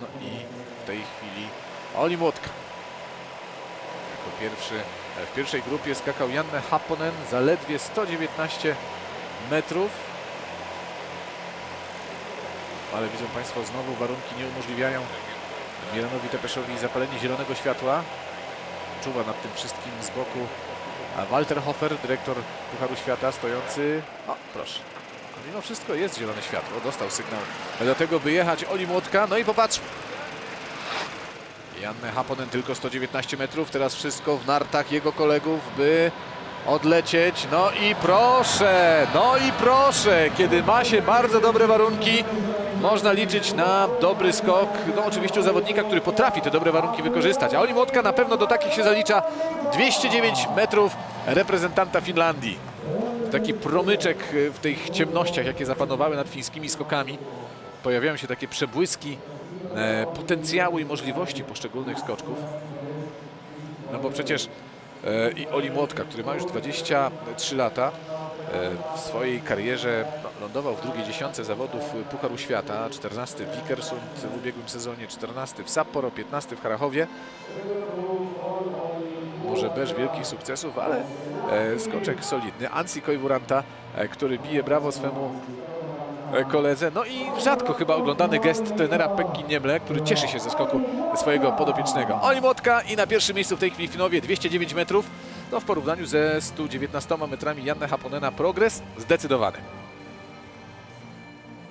No i w tej chwili Oli Młotka. Jako pierwszy e, w pierwszej grupie skakał Janne Haponen zaledwie 119 metrów. Ale widzą Państwo, znowu warunki nie umożliwiają Miranowi Tepeszowi zapalenie zielonego światła. Czuwa nad tym wszystkim z boku Walter Hofer, dyrektor Pucharu Świata, stojący. O, proszę. Mimo wszystko jest zielone światło. Dostał sygnał do tego, by jechać Oli Młotka. No i popatrzmy. Janne Haponen tylko 119 metrów. Teraz wszystko w nartach jego kolegów, by odlecieć. No i proszę, no i proszę, kiedy ma się bardzo dobre warunki, można liczyć na dobry skok. No oczywiście u zawodnika, który potrafi te dobre warunki wykorzystać. A Oli Młotka na pewno do takich się zalicza 209 metrów reprezentanta Finlandii. Taki promyczek y, w tych ciemnościach, jakie zapanowały nad fińskimi skokami. Pojawiają się takie przebłyski e, potencjału i możliwości poszczególnych skoczków. No bo przecież e, i Oli Młotka, który ma już 23 lata, e, w swojej karierze no, lądował w drugiej dziesiątce zawodów Pucharu Świata, 14 w Vikersund w ubiegłym sezonie, 14 w Sapporo, 15 w Harachowie. Może bez wielkich sukcesów, ale e, skoczek solidny. Ansi Koiwuranta, e, który bije brawo swemu e, koledze. No i rzadko chyba oglądany gest trenera Pekki Niemle, który cieszy się ze skoku swojego podopiecznego. Oli Motka i na pierwszym miejscu w tej chwili Finowie 209 metrów. No w porównaniu ze 119 metrami Janne Haponena progres zdecydowany.